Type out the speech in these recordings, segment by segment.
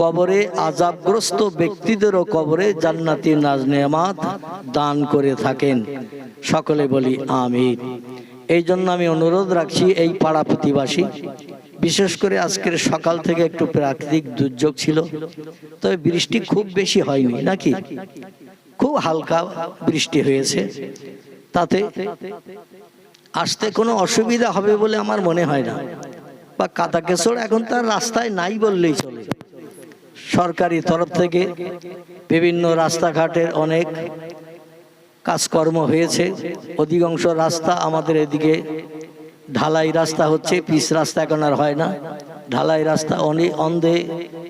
কবরে আজাবগ্রস্ত ব্যক্তিদেরও কবরে জান্নাতি নাজ নেয়ামাত দান করে থাকেন। সকলে বলি আমিন। এই জন্য আমি অনুরোধ রাখছি এই পাড়া প্রতিবাসী, বিশেষ করে আজকের সকাল থেকে একটু প্রাকৃতিক দুর্যোগ ছিল, তবে বৃষ্টি খুব বেশি হয়নি, নাকি? খুব হালকা বৃষ্টি হয়েছে। তাতে আসতে কোনো অসুবিধা হবে বলে আমার মনে হয় না। বা কাদা কেশর এখন তার রাস্তায় নাই বললেই চলে। সরকারি তরফ থেকে বিভিন্ন রাস্তাঘাটের অনেক কাজকর্ম হয়েছে। অধিকাংশ রাস্তা আমাদের এদিকে ঢালাই রাস্তা হচ্ছে, পিচ রাস্তা এখন আর হয় না। ঢালাই রাস্তা অনেক অন্ধে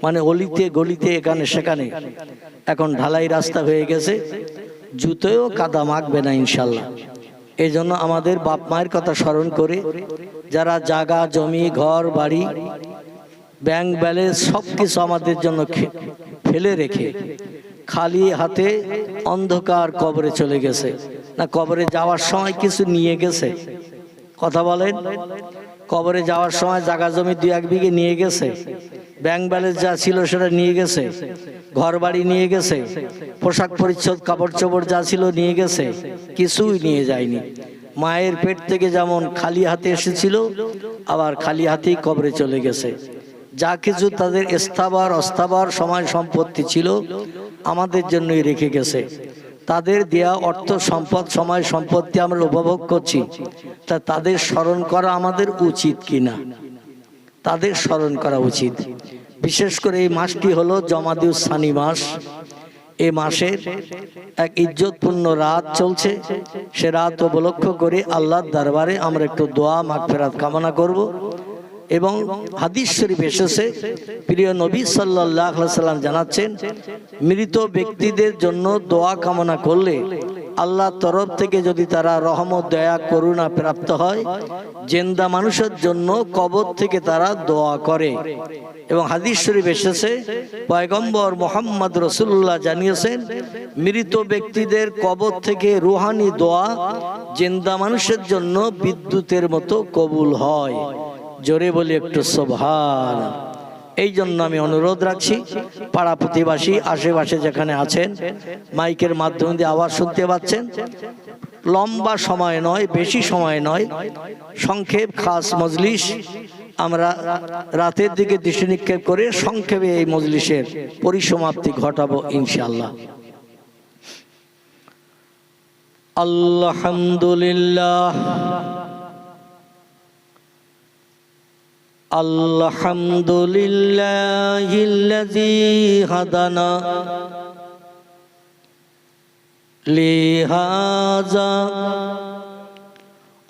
মানে অলিতে গলিতে এখানে সেখানে এখন ঢালাই রাস্তা হয়ে গেছে। জুতোও কাদা মাখবে না ইনশাল্লাহ। এই জন্য আমাদের বাপ মায়ের কথা স্মরণ করে যারা জাগা, জমি, ঘর, বাড়ি ব্যাংক ব্যালেন্স সব কিছু আমাদের জন্য ফেলে রেখে খালি হাতে অন্ধকার কবরে চলে গেছে। না, কবরে যাওয়ার সময় কিছু নিয়ে গেছে। কথা বলেন। কবরে যাওয়ার সময় জাগা জমি দুই এক বিঘে নিয়ে গেছে। ব্যাংক ব্যালেন্স যা ছিল সেটা নিয়ে গেছে। ঘর বাড়ি নিয়ে গেছে। পোশাক পরিচ্ছদ, কাপড় চোপড় যা ছিল নিয়ে গেছে। কিছুই নিয়ে যায়নি। মায়ের পেট থেকে যেমন খালি হাতে এসেছিল, আবার খালি হাতেই কবরে চলে গেছে। যা কিছু তাদের স্থাবার, অস্থাবার সময় সম্পত্তি ছিল, আমাদের জন্যই রেখে গেছে। তাদের দেয়া অর্থ সম্পদ, সময় সম্পত্তি আমরা উপভোগ করছি। তা তাদের স্মরণ করা আমাদের উচিত কিনা? তাদের স্মরণ করা উচিত। বিশেষ করে এই মাসটি হলো জমাদিউস সানি মাস। এই মাসের এক ইজ্জতপূর্ণ রাত চলছে। সে রাত উপলক্ষ করে আল্লাহর দরবারে আমরা একটু দোয়া, মাগফেরাত কামনা করব। এবং হাদিস শরীফ এসেছে, প্রিয় নবী সাল্লাহ সাল্লাম জানাচ্ছেন, মৃত ব্যক্তিদের জন্য দোয়া কামনা করলে আল্লাহ তরফ থেকে যদি তারা রহমত, দয়া, করুণা প্রাপ্ত হয়, জেন্দা মানুষের জন্য কবর থেকে তারা দোয়া করে। এবং হাদিস শরীফ এসেছে, পয়গম্বর মোহাম্মদ রসুল্লাহ জানিয়েছেন, মৃত ব্যক্তিদের কবর থেকে রুহানি দোয়া জেন্দা মানুষের জন্য বিদ্যুতের মতো কবুল হয়। জোরে বলি একটু সোভান এই জন্য আমি অনুরোধ রাখছি, পাড়া প্রতিবাসী, আশেপাশে যেখানে আছেন, মাইকের মাধ্যমে দিয়ে আওয়াজ শুনতে পাচ্ছেন। লম্বা সময় নয়, বেশি সময় নয়। সংক্ষেপ, খাস মজলিস। আমরা রাতের দিকে দৃষ্টি নিক্ষেপ করে সংক্ষেপে এই মজলিসের পরিসমাপ্তি ঘটাবো ইনশাল্লাহ আলহামদুলিল্লাহ। الحمد لله الذي هدنا لهذا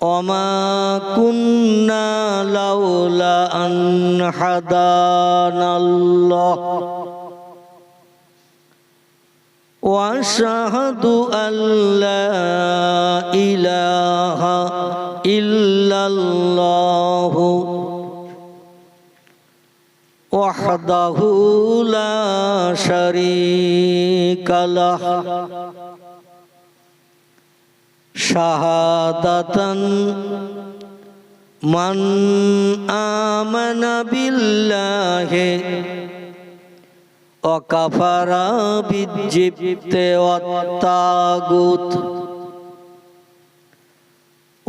وما كنا لولا أن هدانا الله واشهد ان لا اله الا الله وحده لا شريك له شهادة من آمن بالله وكفر بالجبت والطاغوت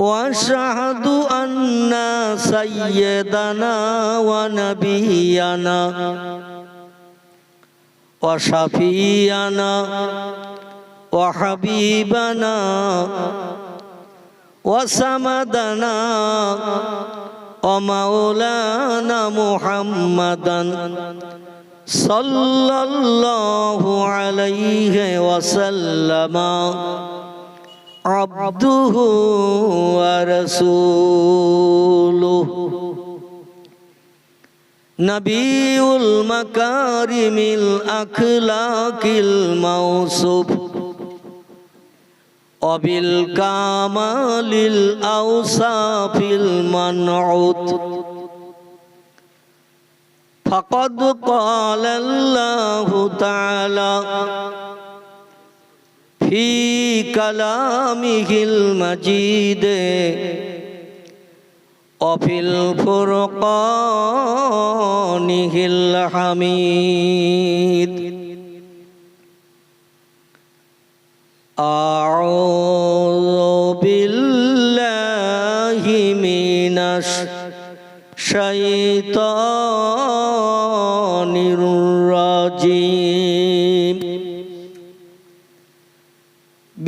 واشهد ان سيدنا ونبينا وشفينا وحبيبنا وسمدنا ومولانا محمدا صلى الله عليه وسلم عبده ورسوله نبي المكارم الأخلاق الموصوف وبالكمال الأوصاف المنعوت فقد قال الله تعالى في كلامه المجيد وفي الفرقانه الحميد أعوذ بالله من الشيطان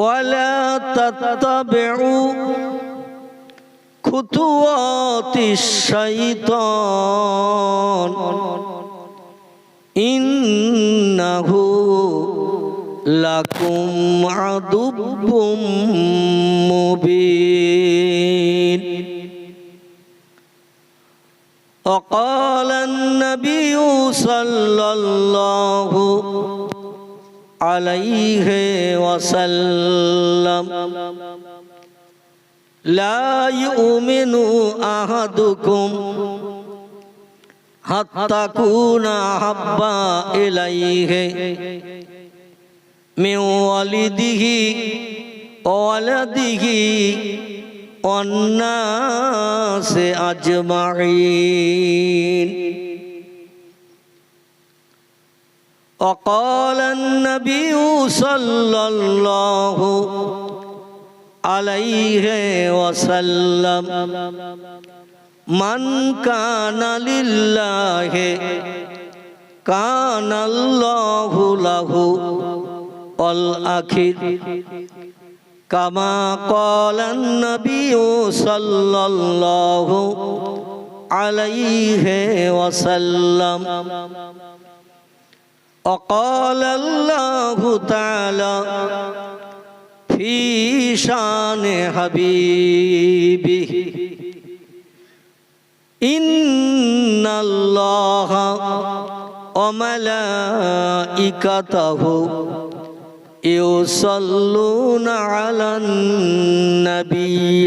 ولا تتبعوا خطوات الشيطان إنه لكم عدو مبين وقال النبي صلى الله عليه وسلم لا يؤمن أحدكم حتى تكون أحب إليه من والده وولده والناس أجمعين وقال النبي صلى الله عليه وسلم من كان لله كان الله له والأخير كما قال النبي صلى الله عليه وسلم وقال الله تعالى في شان حبيبه إن الله وملائكته يصلون على النبي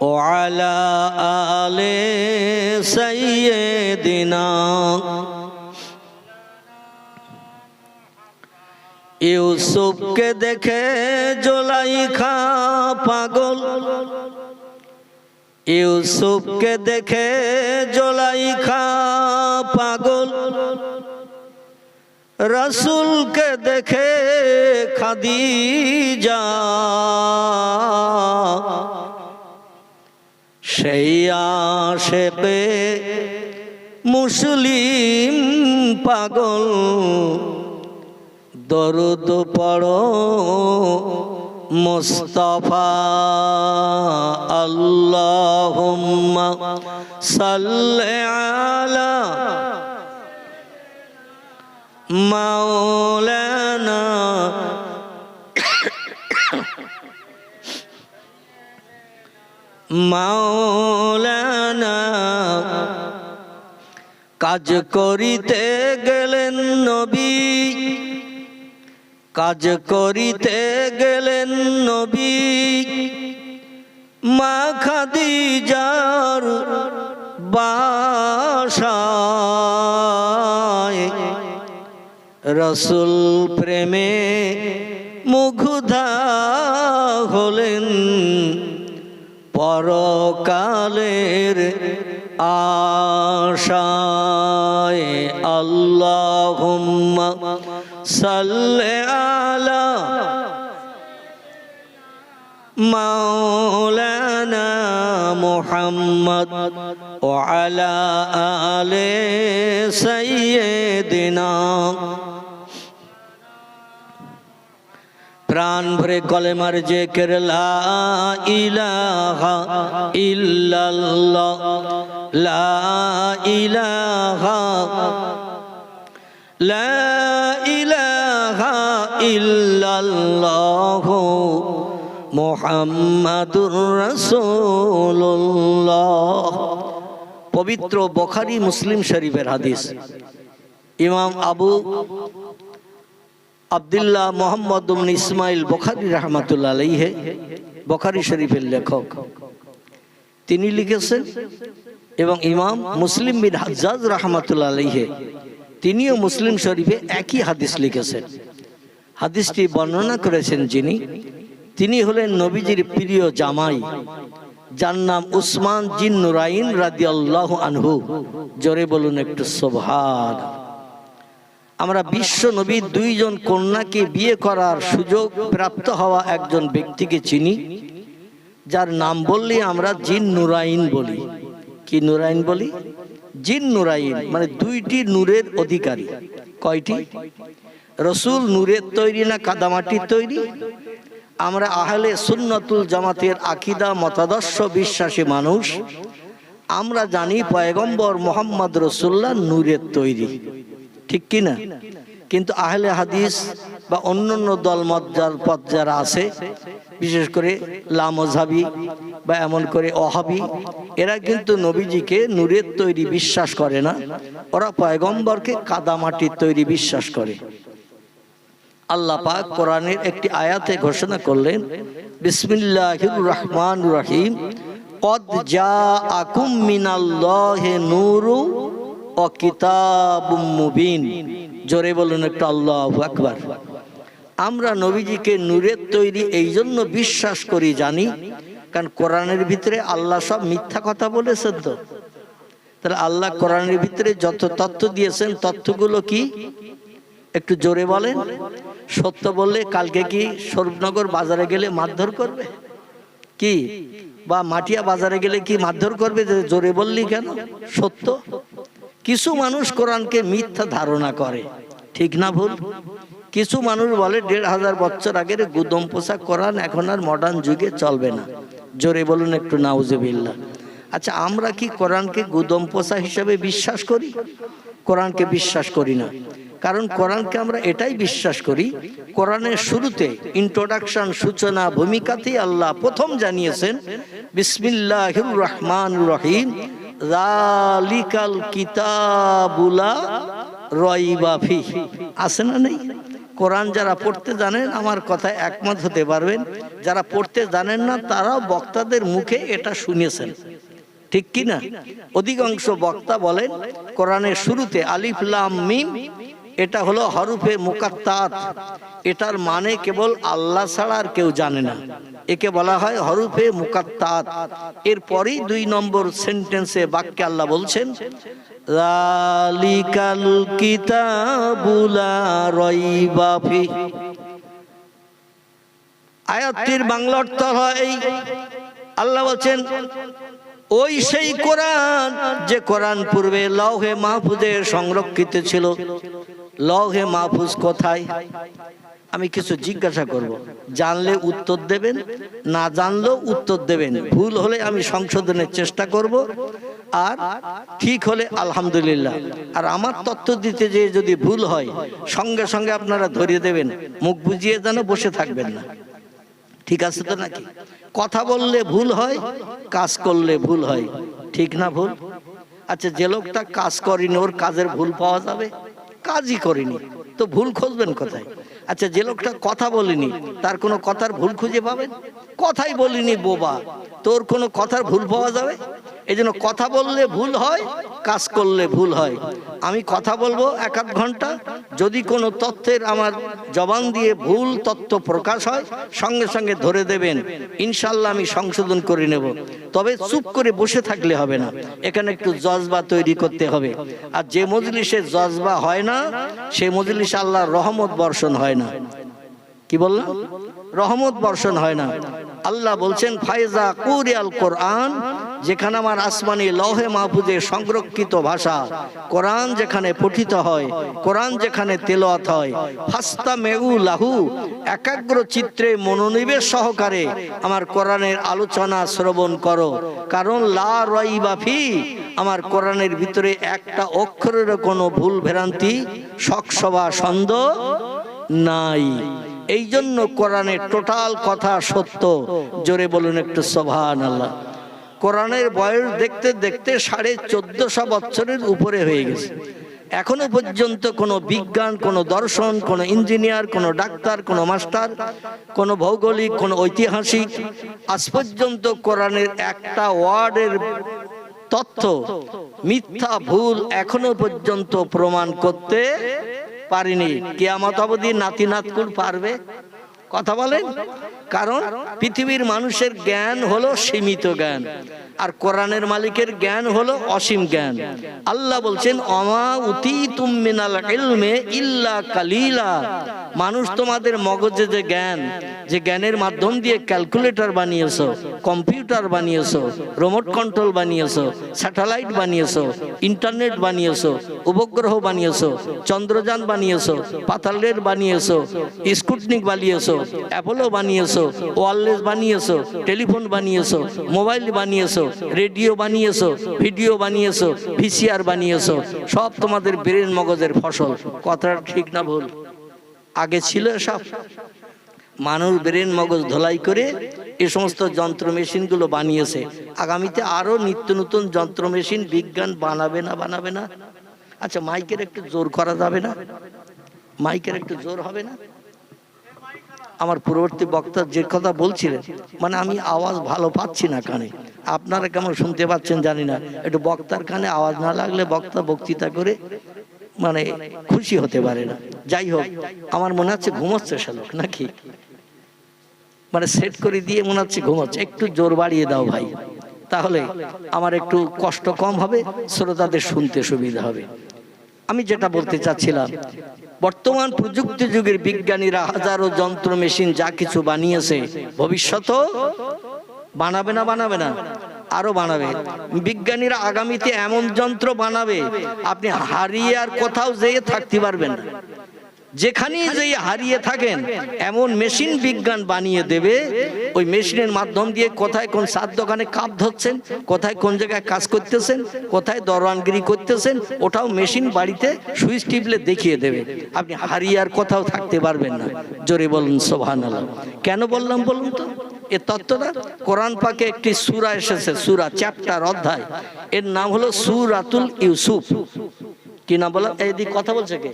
وعلى آل سيدنا ইউসুফকে দেখে জোলাইখা পাগল ইউসুফকে দেখে জোলাইখা পাগল রসুলকে দেখে খাদিজা সেই আশেপে মুসলিম পাগল। দরুদ পড়ো মুস্তফা আল্লাহুম্মা সাল্লি মাওলানা মাওলানা, কাজ করিতে গেলেন নবী, কাজ করিতে গেলেন নবী, মা খাদিজার বাসায়। রসুল প্রেমে মুগ্ধা হলেন পরকালের আশায় আল্লাহ সাল্লে আলা মাওলানা মুহাম্মদ ওয়া আলা আলে সৈয়দিনা প্রাণ ভরে কলেমার যে কেরলা ইলাহা ইল্লাল্লাহ, লা ইলাহা লা ইলাহা ইল্লাল্লাহ, মুহাম্মাদুর রাসূলুল্লাহ। পবিত্র বখারি মুসলিম শরীফের হাদিস। ইমাম আবু আবদুল্লাহ মোহাম্মদ ইসমাইল বখারি রহমাতুল্লাহ আলাইহে, বখারি শরীফের লেখক। তিনি লিখেছেন, এবং ইমাম মুসলিম বিন হাজ্জাজ রহমাতুল্লাহ আলাইহে, তিনিও মুসলিম শরীফে একই হাদিস লিখেছেন। হাদিসটি বর্ণনা করেছেন যিনি, তিনি হলেন নবীজির প্রিয় জামাই, যার নাম উসমান জিন নুরাইন রাদিয়াল্লাহু আনহু। জোরে বলুন একটু সোভার আমরা বিশ্ব নবীর দুইজন কন্যাকে বিয়ে করার সুযোগ প্রাপ্ত হওয়া একজন ব্যক্তিকে চিনি যার নাম বললে আমরা জিন নুরাইন বলি। কি নুরাইন বলি? জিন নুরাইন মানে দুইটি নূরের অধিকারী। কয়টি? রসুল নূরের তৈরি না কাদামাটির তৈরি? আমরা আহলে সুন্নতুল জামাতের আকিদা মতাদর্শ বিশ্বাসী মানুষ। আমরা জানি পয়গম্বর মোহাম্মদ রসুল্লাহ নূরের তৈরি। ঠিক কি না? কিন্তু আহলে হাদিস বা অন্যান্য মজ্জার পথ যারা আছে, বিশেষ করে লামজাবি বা এমন করে অহাবি এরা কিন্তু নবীজিকে নূরের তৈরি বিশ্বাস করে না। ওরা পয়গম্বরকে কাদামাটির তৈরি বিশ্বাস করে। আল্লাহ পাক কোরআনের একটি আয়াতে ঘোষণা করলেন, বিসমিল্লাহির রহমান রহিম, কদ জাআকুম মিনাল্লাহি নূরু ও কিতাবুম মুবিন। জোরে বলুন একটু আল্লাহু আকবার। আমরা নবীজিকে নূরের তৈরি এই জন্য বিশ্বাস করি, জানি। কারণ কোরআনের ভিতরে আল্লাহ সব মিথ্যা কথা বলেছেন তো তাহলে আল্লাহ কোরআনের ভিতরে যত তথ্য দিয়েছেন তথ্যগুলো কি? একটু জোরে বলেন। সত্য বললে কালকে কি স্বরূপনগর বাজারে গেলে মারধর করবে? কি? বা মাটিয়া বাজারে গেলে কি মারধর করবে? জোরে বললি কেন? সত্য? কিছু মানুষ কোরআনকে মিথ্যা ধারণা করে। ঠিক না ভুল? কিছু মানুষ বলে, দেড় হাজার বছর আগের গুদম পোশাক কোরআন এখন আর মডার্ন যুগে চলবে না। জোরে বলুন একটু নাউজেবিল্লা আচ্ছা আমরা কি কোরআনকে গুদম পোশাক হিসাবে বিশ্বাস করি? কোরআনকে বিশ্বাস করি না। কারণ কোরআনকে আমরা এটাই বিশ্বাস করি, কোরআনের শুরুতে ইন্ট্রোডাকশন সূচনা, ভূমিকাতেই আল্লাহ প্রথম জানিয়েছেন, বিসমিল্লাহির রহমান রহিম। জালিকাল কিতাবুলা রয়বাফি আছে না নেই? কোরআন যারা পড়তে জানেন, আমার কথায় একমত হতে পারবেন। যারা পড়তে জানেন না, তারাও বক্তাদের মুখে এটা শুনেছেন। ঠিক কি না? অধিকাংশ বক্তা বলেন, কোরআনের শুরুতে আলিফ লাম মিম, এটা হলো হরুফে মুকাত্তাত। এটার মানে কেবল আল্লাহ ছাড়া আর কেউ জানে না। একে বলা হয় হরুফে মুকাত্তাত। এরপরেই দুই নম্বর সেন্টেন্সে বাক্যে আল্লাহ বলছেন জালিকাল কিতাবুলা রয়বা ফি আয়াতটির বাংলা অর্থ হয় আল্লাহ বলছেন, ওই সেই কোরআন যে কোরআন পূর্বে লৌহে মাহফুজে সংরক্ষিত ছিল। লৌহে মাহফুজ কোথায়? আমি কিছু জিজ্ঞাসা করব। জানলে উত্তর দেবেন, না জানলেও উত্তর দেবেন। ভুল হলে আমি সংশোধনের চেষ্টা করব আর ঠিক হলে আলহামদুলিল্লাহ। আর আমার তথ্য দিতে যে যদি ভুল হয়, সঙ্গে সঙ্গে আপনারা ধরিয়ে দেবেন। মুখ বুঝিয়ে যেন বসে থাকবেন না। ঠিক আছে তো নাকি? কথা বললে ভুল হয়, কাজ করলে ভুল হয়। ঠিক না ভুল? আচ্ছা যে লোকটা কাজ করেনি, ওর কাজের ভুল পাওয়া যাবে? কাজই করেনি। তো ভুল খুঁজবেন কোথায়? আচ্ছা যে লোকটা কথা বলিনি, তার কোনো কথার ভুল খুঁজে পাবেন? কথাই বলিনি বোবা, তোর কোনো কথার ভুল পাওয়া যাবে? এই কথা বললে ভুল হয়, কাজ করলে ভুল হয়। আমি কথা বলব এক আধ ঘণ্টা। যদি কোনো তথ্যের আমার জবান দিয়ে ভুল তথ্য প্রকাশ হয়, সঙ্গে সঙ্গে ধরে দেবেন। ইনশাল্লাহ আমি সংশোধন করে নেব। তবে চুপ করে বসে থাকলে হবে না। এখানে একটু জজবা তৈরি করতে হবে। আর যে মজলিসে জজবা হয় না, সে মজলিসে আল্লাহর রহমত বর্ষণ হয় না। কি বললাম? রহমত বর্ষণ হয় না। আল্লাহ বলছেন ফায়জা কুরিয়াল কোরআন, যেখানে আমার আসমানি লহে মাহফুজে সংরক্ষিত ভাষা, কোরআন যেখানে পঠিত হয়, কোরআন যেখানে তেলাওয়াত হয় ফাস্তা মেউ লাহু, একাগ্র চিত্রে মনোনিবেশ সহকারে আমার কোরআনের আলোচনা শ্রবণ করো। কারণ, লা রইবাফি আমার কোরআনের ভিতরে একটা অক্ষরেরও কোনো ভুল ভ্রান্তি শকসভা সন্দেহ নাই। এই জন্য কোরআনের টোটাল কথা সত্য। জোরে বলুন একটু সোভান আল্লাহ কোরআনের বয়স দেখতে দেখতে সাড়ে চোদ্দশো বছরের উপরে হয়ে গেছে। এখনও পর্যন্ত কোনো বিজ্ঞান, কোনো দর্শন, কোনো ইঞ্জিনিয়ার, কোনো ডাক্তার, কোনো মাস্টার, কোনো ভৌগোলিক, কোনো ঐতিহাসিক, আজ পর্যন্ত কোরআনের একটা ওয়ার্ডের তথ্য মিথ্যা, ভুল এখনও পর্যন্ত প্রমাণ করতে পারিনি। কেয়ামত অবধি নাতি নাতকুর পারবে? কথা বলেন। কারণ পৃথিবীর মানুষের জ্ঞান হলো সীমিত জ্ঞান, আর কোরআনের মালিকের জ্ঞান হলো অসীম জ্ঞান। আল্লাহ বলছেন, অমা উতি তুমিনাল ইলমে ইল্লা কালিলা। মানুষ তোমাদের মগজে যে জ্ঞান, যে জ্ঞানের মাধ্যম দিয়ে ক্যালকুলেটর বানিয়েছো, কম্পিউটার বানিয়েছো, রিমোট কন্ট্রোল বানিয়েছো, স্যাটেলাইট বানিয়েছো, ইন্টারনেট বানিয়েছো, উপগ্রহ বানিয়েছো, চন্দ্রযান বানিয়েছো পাতালের বানিয়েছো স্কুটনিক বানিয়েছো, অ্যাপোলো বানিয়েছো ওয়ারলেস বানিয়েছো টেলিফোন বানিয়েছো মোবাইল বানিয়েছো রেডিও বানিয়েছো ভিডিও বানিয়েছো ভিসিআর বানিয়েছো, সব তোমাদের ব্রেন মগজের ফসল। কথাটা ঠিক না ভুল। আগে ছিল সব। মানুষ ব্রেন মগজ ধোলাই করে এ সমস্ত যন্ত্র মেশিনগুলো বানিয়েছে। আগামীতে আরও নিত্য নতুন যন্ত্র মেশিন বিজ্ঞান বানাবে না বানাবে না। আচ্ছা মাইকের একটু জোর করা যাবে না? মাইকের একটু জোর হবে না? আমার পূর্ববর্তী বক্তা যে কথা বলছিলেন মানে আমি আওয়াজ ভালো পাচ্ছি না কানে। আপনারা কেমন শুনতে পাচ্ছেন জানি না। একটু বক্তার কানে আওয়াজ না লাগলে বক্তা বক্তৃতা করে মানে খুশি হতে পারে না। যাই হোক, আমার মনে হচ্ছে ঘুমোচ্ছে শালক নাকি? মানে সেট করে দিয়ে মনে হচ্ছে ঘুমোচ্ছে। একটু জোর বাড়িয়ে দাও ভাই। তাহলে আমার একটু কষ্ট কম হবে, শ্রোতাদের শুনতে সুবিধা হবে। আমি যেটা বলতে চাচ্ছিলাম বর্তমান প্রযুক্তি যুগের বিজ্ঞানীরা হাজারো যন্ত্র, মেশিন যা কিছু বানিয়েছে ভবিষ্যত বানাবে না বানাবে না, আরও বানাবে। বিজ্ঞানীরা আগামীতে এমন যন্ত্র বানাবে, আপনি হারিয়ে আর কোথাও যেয়ে থাকতে পারবেন না। যেখানেই যেই হারিয়ে থাকেন, এমন মেশিন বিজ্ঞান বানিয়ে দেবে, ওই মেশিনের মাধ্যম দিয়ে কোথায় কোন সাত দোকানে কাপ ধরছেন, কোথায় কোন জায়গায় কাজ করতেছেন, কোথায় দরওয়ানগিরি করতেছেন, ওটাও মেশিন বাড়িতে সুইচ টিপলে দেখিয়ে দেবে। আপনি হারিয়ে আর কোথাও থাকতে পারবেন না। জোরে বলুন সোভান কেন বললাম বলুন তো? এ তত্ত্বটা কোরআন পাকে একটি সুরা এসেছে, সুরা চ্যাপ্টার অধ্যায়। এর নাম হলো সুরাতুল ইউসুফ। কি নাম বললাম এই কথা বলছে কে?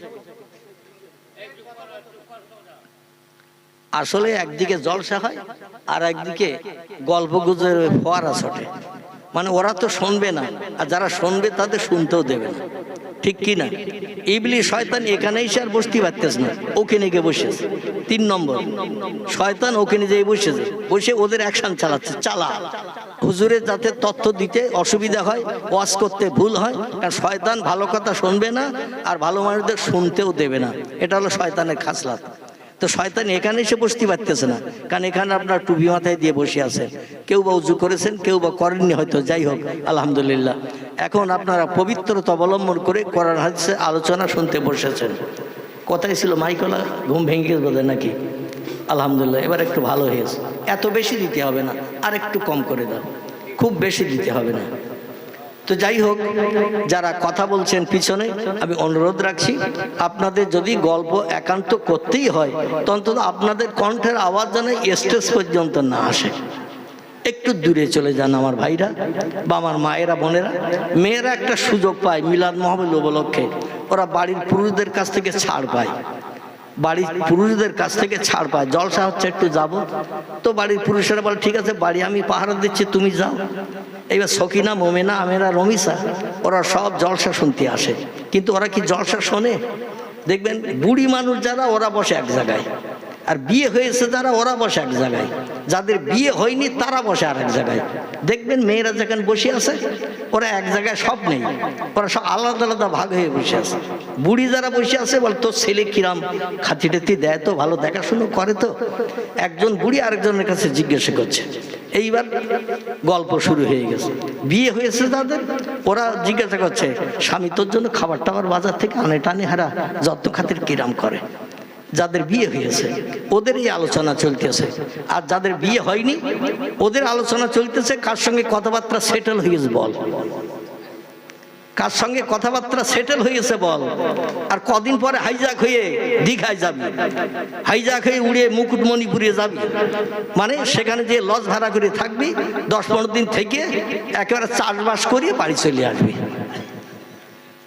আসলে একদিকে জলসা হয় আর একদিকে গল্প গুজের ফোয়ারা ছোটে। মানে ওরা তো শুনবে না, আর যারা শুনবে তাদের শুনতেও দেবে না। ঠিক কি না? ইবলি শয়তান এখানে এসে আর বসতে পারতেছে না, ওখানে গিয়ে বসেছে। তিন নম্বর, শয়তান ওখানে যেয়ে বসেছে, বসে ওদের অ্যাকশন চালাচ্ছে, চালা। হুজুরের যাতে তথ্য দিতে অসুবিধা হয়, ওয়াজ করতে ভুল হয়, কারণ শয়তান ভালো কথা শুনবে না, আর ভালো মানুষদের শুনতেও দেবে না। এটা হলো শয়তানের খাসলাত। তো শয়তান এখানে এসে বসতে পারতেছে না। কারণ এখানে আপনার টুপি মাথায় দিয়ে বসে আছেন কেউ বা উজু করেছেন, কেউ বা করেননি হয়তো, যাই হোক, আলহামদুলিল্লাহ। এখন আপনারা পবিত্রতা অবলম্বন করে করার হাদিসে আলোচনা শুনতে বসেছেন। কোথায় ছিল, মাইকলা, ঘুম ভেঙে বোধহয় নাকি? আলহামদুলিল্লাহ, এবার একটু ভালো হয়েছে। এত বেশি দিতে হবে না আর একটু কম করে দাও। খুব বেশি দিতে হবে না। তো যাই হোক, যারা কথা বলছেন পিছনে, আমি অনুরোধ রাখছি, আপনাদের যদি গল্প একান্ত করতেই হয়, তো অন্তত আপনাদের কণ্ঠের আওয়াজ যেন স্টেজ পর্যন্ত না আসে। একটু দূরে চলে যান আমার ভাইরা বা আমার মায়েরা, বোনেরা। মেয়েরা একটা সুযোগ পায় মিলাদ মহাবিল উপলক্ষে। ওরা বাড়ির পুরুষদের কাছ থেকে ছাড় পায়। বাড়ির পুরুষদের কাছ থেকে ছাড় পায়। জলসা হচ্ছে একটু যাব। তো বাড়ির পুরুষেরা বলে, ঠিক আছে, বাড়ি আমি পাহারা দিচ্ছি, তুমি যাও। এইবার সকিনা, মোমেনা, আমেরা, রমিসা, ওরা সব জলসা শুনতে আসে। কিন্তু ওরা কি জলসা শোনে? দেখবেন বুড়ি মানুষ যারা, ওরা বসে এক জায়গায়। আর বিয়ে হয়েছে যারা, ওরা বসে এক জায়গায়। যাদের বিয়ে হয়নি, তারা বসে আর এক জায়গায়। দেখবেন মেয়েরা যেখানে বসে আছে, ওরা এক জায়গায় সব নেই। ওরা সব আলাদা আলাদা ভাগ হয়ে বসে আছে। বুড়ি যারা বসে আছে, বল, তোর ছেলে কিরাম? খাতি টাতি দেয় তো, ভালো দেখাশুনো করে তো? একজন বুড়ি আরেকজনের কাছে জিজ্ঞাসা করছে এইবার গল্প শুরু হয়ে গেছে। বিয়ে হয়েছে তাদের, ওরা জিজ্ঞাসা করছে, স্বামী, তোর জন্য খাবার টাবার বাজার থেকে আনে টানে হারা যত্ন খাতির কিরাম করে? যাদের বিয়ে হয়েছে, ওদের এই আলোচনা চলতেছে। আর যাদের বিয়ে হয়নি, ওদের আলোচনা চলতেছে, কার সঙ্গে কথাবার্তা সেটেল হয়ে গেছে বল। কার সঙ্গে কথাবার্তা সেটেল হয়েছে বল? আর কদিন পরে হাইজাক হয়ে দীঘায় যাবি। হাইজাক হয়ে উড়ে মুকুটমণিপুরে যাবি। মানে সেখানে যে লজ ভাড়া করে থাকবি, দশ পনেরো দিন থেকে একেবারে চাষবাস করিয়ে বাড়ি চলে আসবি।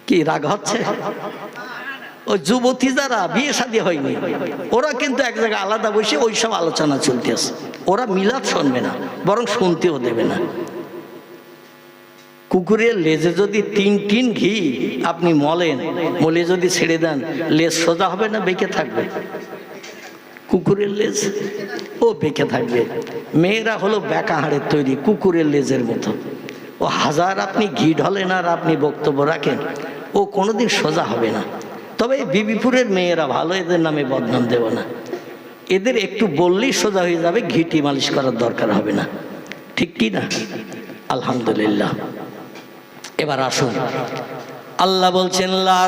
কি রাগ হচ্ছে? ওই যুবতী যারা বিয়ে শাদী হয়নি, ওরা কিন্তু এক জায়গায় আলাদা বসে ওই সব আলোচনা চলতেছে। ওরা মিলাদ শুনবে না, বরং শুনতেও দেবে না। কুকুরের লেজে যদি তিন টিন ঘি আপনি মলেন, মলে যদি ছেড়ে দেন, লেজ সোজা হবে না বেঁকে থাকবে? কুকুরের লেজ? ও বেঁকে থাকবে। মেয়েরা হলো বেকা হাড়ের তৈরি, কুকুরের লেজের মতো। ও হাজার আপনি ঘি ঢলেন আর আপনি বক্তব্য রাখেন, ও কোনোদিন সোজা হবে না। তবে বিবিপুরের মেয়েরা ভালো, এদের নামে বদনাম দেব না। এদের একটু বললেই সোজা হয়ে যাবে, ঘিটি মালিশ করার দরকার হবে না। ঠিক কি না? আলহামদুলিল্লাহ। এবার আসুন। আল্লাহ বলছেন, লা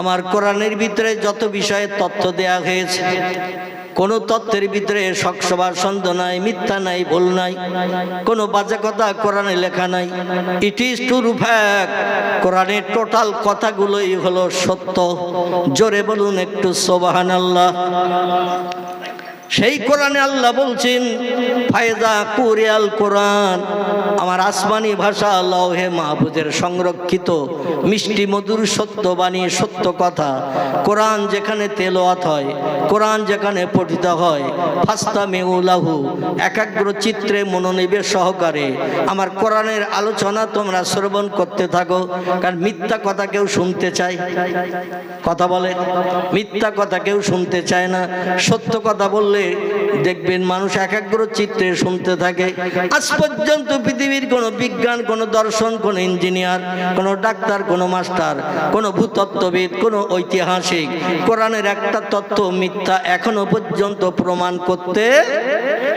আমার কোরআনের ভিতরে যত বিষয়ে তথ্য দেয়া হয়েছে, কোনো তত্ত্বের ভিতরে শখসবার সন্দ নাই, মিথ্যা নাই, ভুল নাই, কোনো বাজে কথা কোরআনে লেখা নাই। ইট ইজ টু ফ্যাক্ট কোরআনের টোটাল কথাগুলোই হলো সত্য। জোরে বলুন একটু সোবাহান আল্লাহ সেই কোরআনে আল্লাহ বলছেন ফায়দা কুরিয়াল কোরআন। আমার আসমানি ভাষা লৌহে মাহফুজের সংরক্ষিত মিষ্টি মধুর সত্য বাণী সত্য কথা। কোরআন যেখানে তেলোয়াত হয়, কোরআন যেখানে পঠিত হয় ফাস্তা মেউলাহু একাগ্র চিত্রে মনোনিবেশ সহকারে। আমার কোরআনের আলোচনা তোমরা শ্রবণ করতে থাকো, কারণ মিথ্যা কথা কেউ শুনতে চায়। কথা বলে, মিথ্যা কথা কেউ শুনতে চায় না। সত্য কথা বললে দেখবেন মানুষ একাগ্র চিত্রে শুনতে থাকে। আজ পর্যন্ত পৃথিবীর কোনো বিজ্ঞান, কোনো দর্শন, কোনো ইঞ্জিনিয়ার, কোনো ডাক্তার, কোনো মাস্টার, কোনো ভূতত্ত্ববিদ, কোনো ঐতিহাসিক, কোরআনের একটা তত্ত্ব মিথ্যা এখনও পর্যন্ত প্রমাণ করতে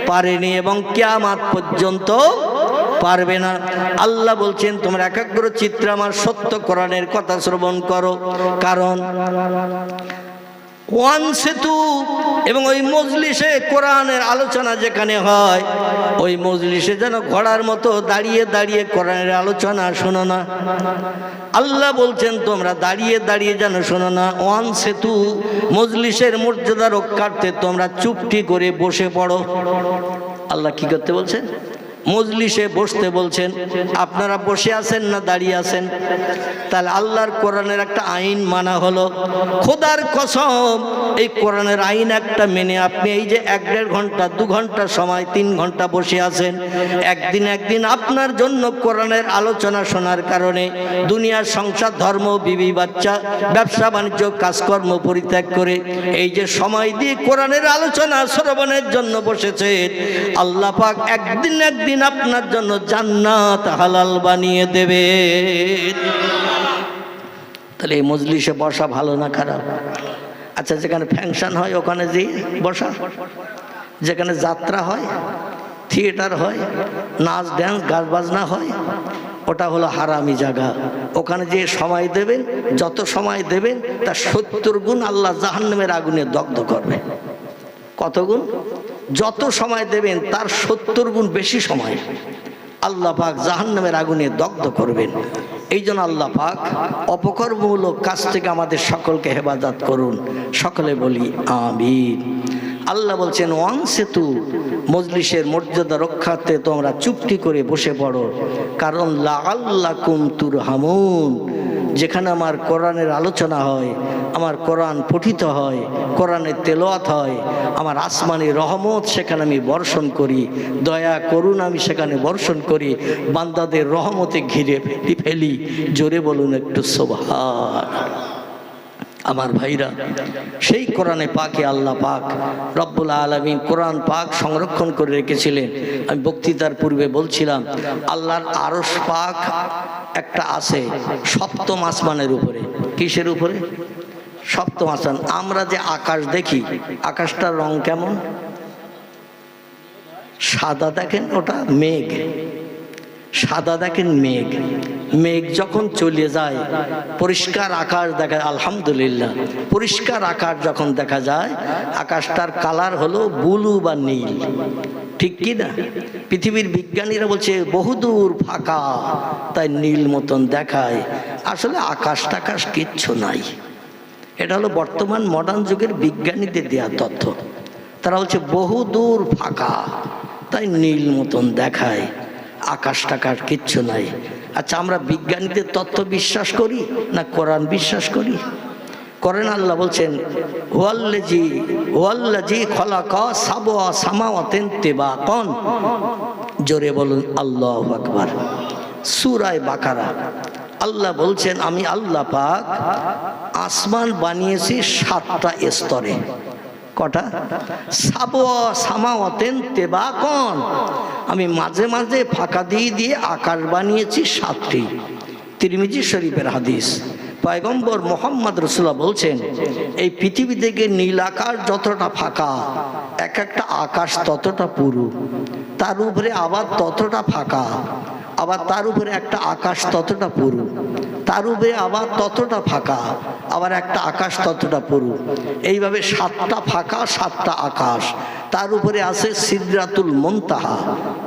পারেনি এবং কিয়ামাত পর্যন্ত পারবে না। আল্লাহ বলছেন, তোমরা একাগ্র চিত্রে আমার সত্য কোরআনের কথা শ্রবণ করো। কারণ ওয়ান সেতু এবং ওই মজলিসে কোরআনের আলোচনা যেখানে হয়, ওই মজলিসে যেন ঘোড়ার মতো দাঁড়িয়ে দাঁড়িয়ে কোরআনের আলোচনা শোনো না। আল্লাহ বলছেন, তোমরা দাঁড়িয়ে দাঁড়িয়ে যেন শোনো না। ওয়ান সেতু, মজলিসের মর্যাদা রক্ষার্থে তোমরা চুপটি করে বসে পড়ো। আল্লাহ কি করতে বলছেন? মজলিসে বসতে বলছেন, আপনারা বসে আছেন না দাঁড়িয়ে আছেন? তাহলে আল্লাহর কোরআনের একটা আইন মানা হলো। খোদার কসম, এই কোরআনের আইন একটা মেনে আপনি এই যে এক দেড় ঘণ্টা, দু ঘণ্টা সময়, তিন ঘণ্টা বসে আছেন, একদিন একদিন আপনার জন্য কোরআনের আলোচনা শোনার কারণে দুনিয়ার সংসার, ধর্ম, বিবি, বাচ্চা, ব্যবসা, বাণিজ্য, কাজকর্ম পরিত্যাগ করে এই যে সময় দিয়ে কোরআনের আলোচনা শ্রবণের জন্য বসেছেন, আল্লাহ পাক একদিন একদিন আপনার জন্য জান্নাত হালাল বানিয়ে দেবে। তাহলে এই মজলিসে বসা ভালো না খারাপ? আচ্ছা যেখানে ফ্যাংশন হয়, ওখানে যে বসা? যেখানে যাত্রা হয়, থিয়েটার হয়, নাচ ড্যান্স গাছ বাজনা হয়, ওটা হলো হারামি জায়গা। ওখানে যে সময় দেবেন, যত সময় দেবেন, তার সত্তর গুণ আল্লাহ জাহান্নামের আগুনে দগ্ধ করবে। কত গুণ? যত সময় দেবেন, তার সত্তর গুণ বেশি সময় আল্লাহ পাক জাহান্নামের আগুনে দগ্ধ করবেন। এই জন্য আল্লাহ পাক অপকর্মমূলক কাজ থেকে আমাদের সকলকে হেফাজত করুন। সকলে বলি, আমিন। আল্লাহ বলছেন ওয়ান সেতু মজলিসের মর্যাদা রক্ষাতে তোমরা চুপটি করে বসে পড়ো। কারণ লা আল্লাহ কুমতুর হামুন যেখানে আমার কোরআনের আলোচনা হয়, আমার কোরআন পঠিত হয়, কোরআনের তেলোয়াত হয়, আমার আসমানি রহমত সেখানে আমি বর্ষণ করি, দয়া করুন আমি সেখানে বর্ষণ করি, বান্দাদের রহমতে ঘিরে ফেলি ফেলি। জোরে বলুন একটু সোভার আমার ভাইরা, সেই কোরআনে পাকে আল্লাহ পাক রব্বুল আলমিন কোরআন পাক সংরক্ষণ করে রেখেছিলেন। আমি বক্তৃতার পূর্বে বলছিলাম, আল্লাহর আরস পাক একটা আছে সপ্তম আসমানের উপরে। কিসের উপরে? সপ্তম আসমান। আমরা যে আকাশ দেখি, আকাশটার রং কেমন? সাদা দেখেন ওটা মেঘ। সাদা দেখেন মেঘ। মেঘ যখন চলে যায়, পরিষ্কার আকাশ দেখা আলহামদুলিল্লাহ। পরিষ্কার আকাশ যখন দেখা যায়, আকাশটার কালার হলো বুলু বা নীল। ঠিক কি না? পৃথিবীর বিজ্ঞানীরা বলছে, বহুদূর ফাঁকা, তাই নীল মতন দেখায়। আসলে আকাশ টাকাশ কিচ্ছু নাই। এটা হলো বর্তমান মডার্ন যুগের বিজ্ঞানীদের দেওয়া তথ্য। তারা বলছে, বহুদূর ফাঁকা, তাই নীল মতন দেখায়। আকাশ টাকার কিচ্ছু নাই। আচ্ছা আমরা বিজ্ঞানীদের তত্ত্ব বিশ্বাস করি না কোরআন বিশ্বাস করি? করেন আল্লাহ বলছেন ওয়াল্লাজি ওয়াল্লাজি খলাক সাবওয়া সামাওয়াতেন তেবাকন জোরে বলুন, আল্লাহ আকবার। সুরায় বাকারা, আল্লাহ বলছেন, আমি আল্লাহ পাক আসমান বানিয়েছি সাতটা স্তরে। কটা? সামাওয়াতেন তেবাকন আমি মাঝে মাঝে ফাঁকা দিয়ে দিয়ে আকাশ বানিয়েছি সাতটি। তিরমিজি শরীফের হাদিস। পয়গম্বর মোহাম্মদ রসুল্লাহ বলছেন, এই পৃথিবী থেকে নীল আকাশ যতটা ফাঁকা, এক একটা আকাশ ততটা পুরু। তার উপরে আবার ততটা ফাঁকা, আবার তার উপরে একটা আকাশ ততটা পুরু। তার উপরে আবার ততটা ফাঁকা আবার একটা আকাশ ততটা পুরু। এইভাবে সাতটা ফাঁকা, সাতটা আকাশ। তার উপরে আছে সিদ্রাতুল মন্তাহা।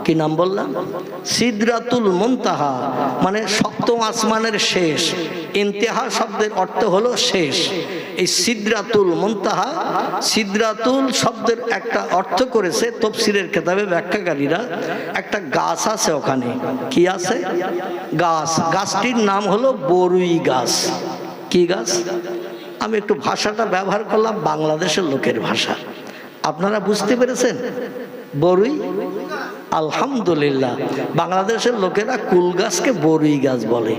কি নাম বললাম? সিদ্রাতুল মন্তাহা মানে সপ্তম আসমানের শেষ। ইন্তেহা শব্দের অর্থ হলো শেষ। এই সিদ্রাতুল মন্তাহা, সিদ্রাতুল শব্দের একটা অর্থ করেছে তফসিরের কেতাবে ব্যাখ্যাকারীরা। একটা গাছ আছে ওখানে। কি আছে? গাছ। গাছটির নাম হলো বরুই গাছ। কি গাছ? আমি একটু ভাষাটা ব্যবহার করলাম, বাংলাদেশের লোকের ভাষা। আপনারা বুঝতে পেরেছেন? বরুই? আলহামদুলিল্লাহ। বাংলাদেশের লোকেরা কুল গাছকে বরুই গাছ বলে।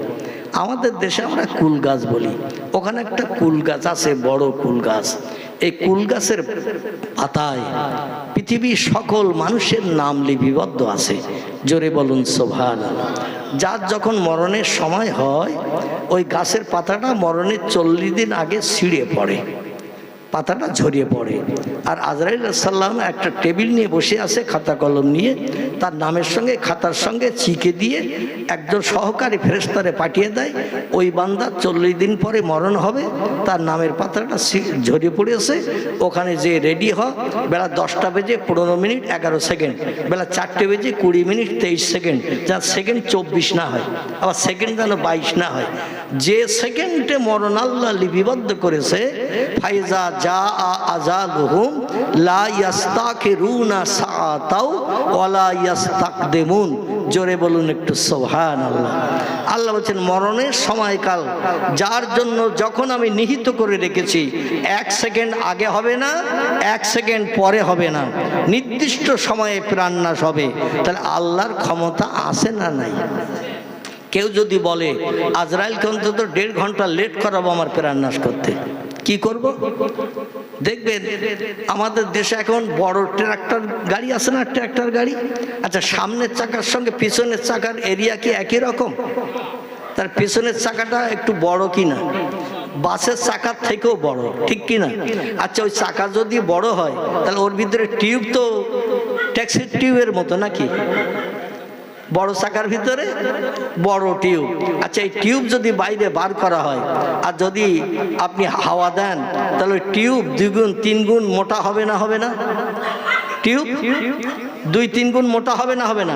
আমাদের দেশে আমরা কুল গাছ বলি। ওখানে একটা কুল গাছ আছে, বড় কুল গাছ। এই কুল গাছের পাতায় পৃথিবীর সকল মানুষের নাম লিপিবদ্ধ আছে। জোরে বলুন সোভান যার যখন মরণের সময় হয় ওই গাছের পাতাটা মরণের চল্লিশ দিন আগে ছিঁড়ে পড়ে। পাতাটা ঝরিয়ে পড়ে। আর আজরাইল সাল্লাম একটা টেবিল নিয়ে বসে আছে, খাতা কলম নিয়ে। তার নামের সঙ্গে, খাতার সঙ্গে চিকে দিয়ে একজন সহকারী ফেরেস্তারে পাঠিয়ে দেয়। ওই বান্দা চল্লিশ দিন পরে মরণ হবে। তার নামের পাতাটা ঝরিয়ে পড়েছে। ওখানে যে রেডি হ, বেলা দশটা বেজে পনেরো মিনিট, এগারো সেকেন্ড। বেলা চারটে বেজে কুড়ি মিনিট, তেইশ সেকেন্ড। যা সেকেন্ড চব্বিশ না হয়, আবার সেকেন্ড যেন বাইশ না হয়। যে সেকেন্ডে মরণ আল্লাহ লিপিবদ্ধ করেছে, ফাইজা জোরে বলুন একটু সুবহানাল্লাহ। আল্লাহ বলছেন, মরণের সময়কাল, যার জন্য যখন আমি নিহিত করে রেখেছি, এক সেকেন্ড আগে হবে না, এক সেকেন্ড পরে হবে না। নির্দিষ্ট সময়ে প্রাণনাশ হবে। তাহলে আল্লাহর ক্ষমতা আছে না নাই? কেউ যদি বলে, আজরাইলকে অন্তত দেড় ঘণ্টা লেট করাবো আমার প্রাণনাশ করতে। কি করব? দেখবেন, আমাদের দেশে এখন বড় ট্রাক্টর গাড়ি আছে না, ট্রাক্টর গাড়ি? আচ্ছা সামনের চাকার সঙ্গে পিছনের চাকার এরিয়া কি একই রকম? তার পেছনের চাকাটা একটু বড় কি না বাসের চাকার থেকেও বড়, ঠিক কি না আচ্ছা ওই চাকা যদি বড় হয়, তাহলে ওর ভিতরে টিউব তো, ট্যাক্সির টিউবের মতো নাকি? বড় চাকার ভিতরে? বড় টিউব। আচ্ছা এই টিউব যদি বাইরে বার করা হয়, আর যদি আপনি হাওয়া দেন, তাহলে টিউব দ্বিগুণ তিনগুণ তিন গুণ মোটা হবে না হবে না? টিউব? দুই তিন গুণ মোটা হবে না হবে না?